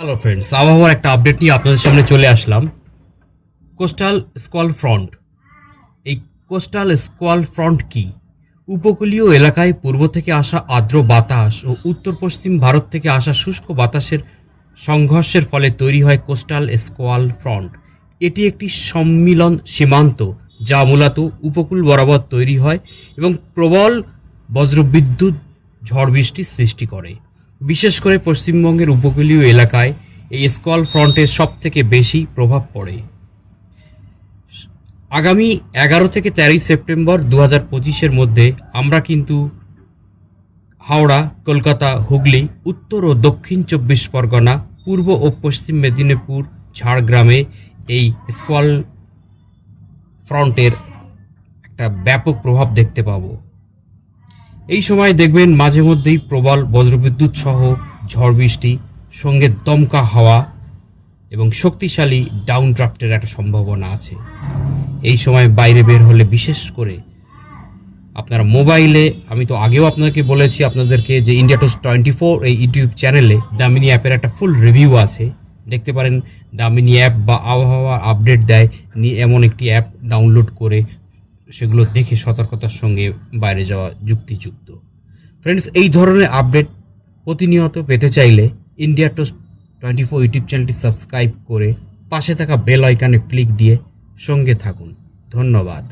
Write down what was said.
Hello friends আবহাওয়ার একটা update নিয়ে আপনাদের সামনে চলে আসলাম। কোস্টাল স্কোয়াল ফ্রন্ট এই কোস্টাল স্কোয়াল ফ্রন্ট কি? উপকূলীয় এলাকায় পূর্ব থেকে আসা আর্দ্র বাতাস ও উত্তর পশ্চিম ভারত থেকে আসা শুষ্ক বাতাসের সংঘর্ষের ফলে তৈরি হয় কোস্টাল স্কোয়াল ফ্রন্ট এটি একটি সম্মিলন সীমান্ত, যা মূলত উপকূল বরাবর তৈরি হয় এবং প্রবল বজ্রবিদ্যুৎ ঝড় বৃষ্টির সৃষ্টি করে। বিশেষ করে পশ্চিমবঙ্গের উপকূলীয় এলাকায় এই স্কল ফ্রন্টের সব থেকে বেশি প্রভাব পড়ে। আগামী এগারো থেকে তেরোই সেপ্টেম্বর দু হাজার পঁচিশের মধ্যে আমরা কিন্তু হাওড়া, কলকাতা, হুগলি, উত্তর ও দক্ষিণ চব্বিশ পরগনা, পূর্ব ও পশ্চিম মেদিনীপুর, ঝাড়গ্রামে এই স্কল ফ্রন্টের একটা ব্যাপক প্রভাব দেখতে পাবো। এই সময় দেখবেন মাঝে মধ্যেই প্রবল বজ্রবিদ্যুৎ সহ ঝড় বৃষ্টি, সঙ্গে দমকা হাওয়া এবং শক্তিশালী ডাউন ড্রাফটের একটা সম্ভাবনা আছে। এই সময় বাইরে বের হলে বিশেষ করে আপনারা মোবাইলে, আমি তো আগেও আপনাদেরকে বলেছি আপনাদেরকে যে ইন্ডিয়া টোস টোয়েন্টি ফোর এই ইউটিউব চ্যানেলে দামিনী অ্যাপের একটা ফুল রিভিউ আছে। দেখতে পারেন, দামিনী অ্যাপ বা আবহাওয়া আপডেট দেয় এমন একটি অ্যাপ ডাউনলোড করে সেগুলো দেখে সতর্কতার সঙ্গে বাইরে যাওয়া যুক্তিযুক্ত। ফ্রেন্ডস এই ধরনের আপডেট প্রতিনিয়ত পেতে চাইলে India toss twenty four YouTube চ্যানেলটি সাবস্ক্রাইব করে পাশে থাকা বেল আইকনে ক্লিক দিয়ে সঙ্গে থাকুন। ধন্যবাদ।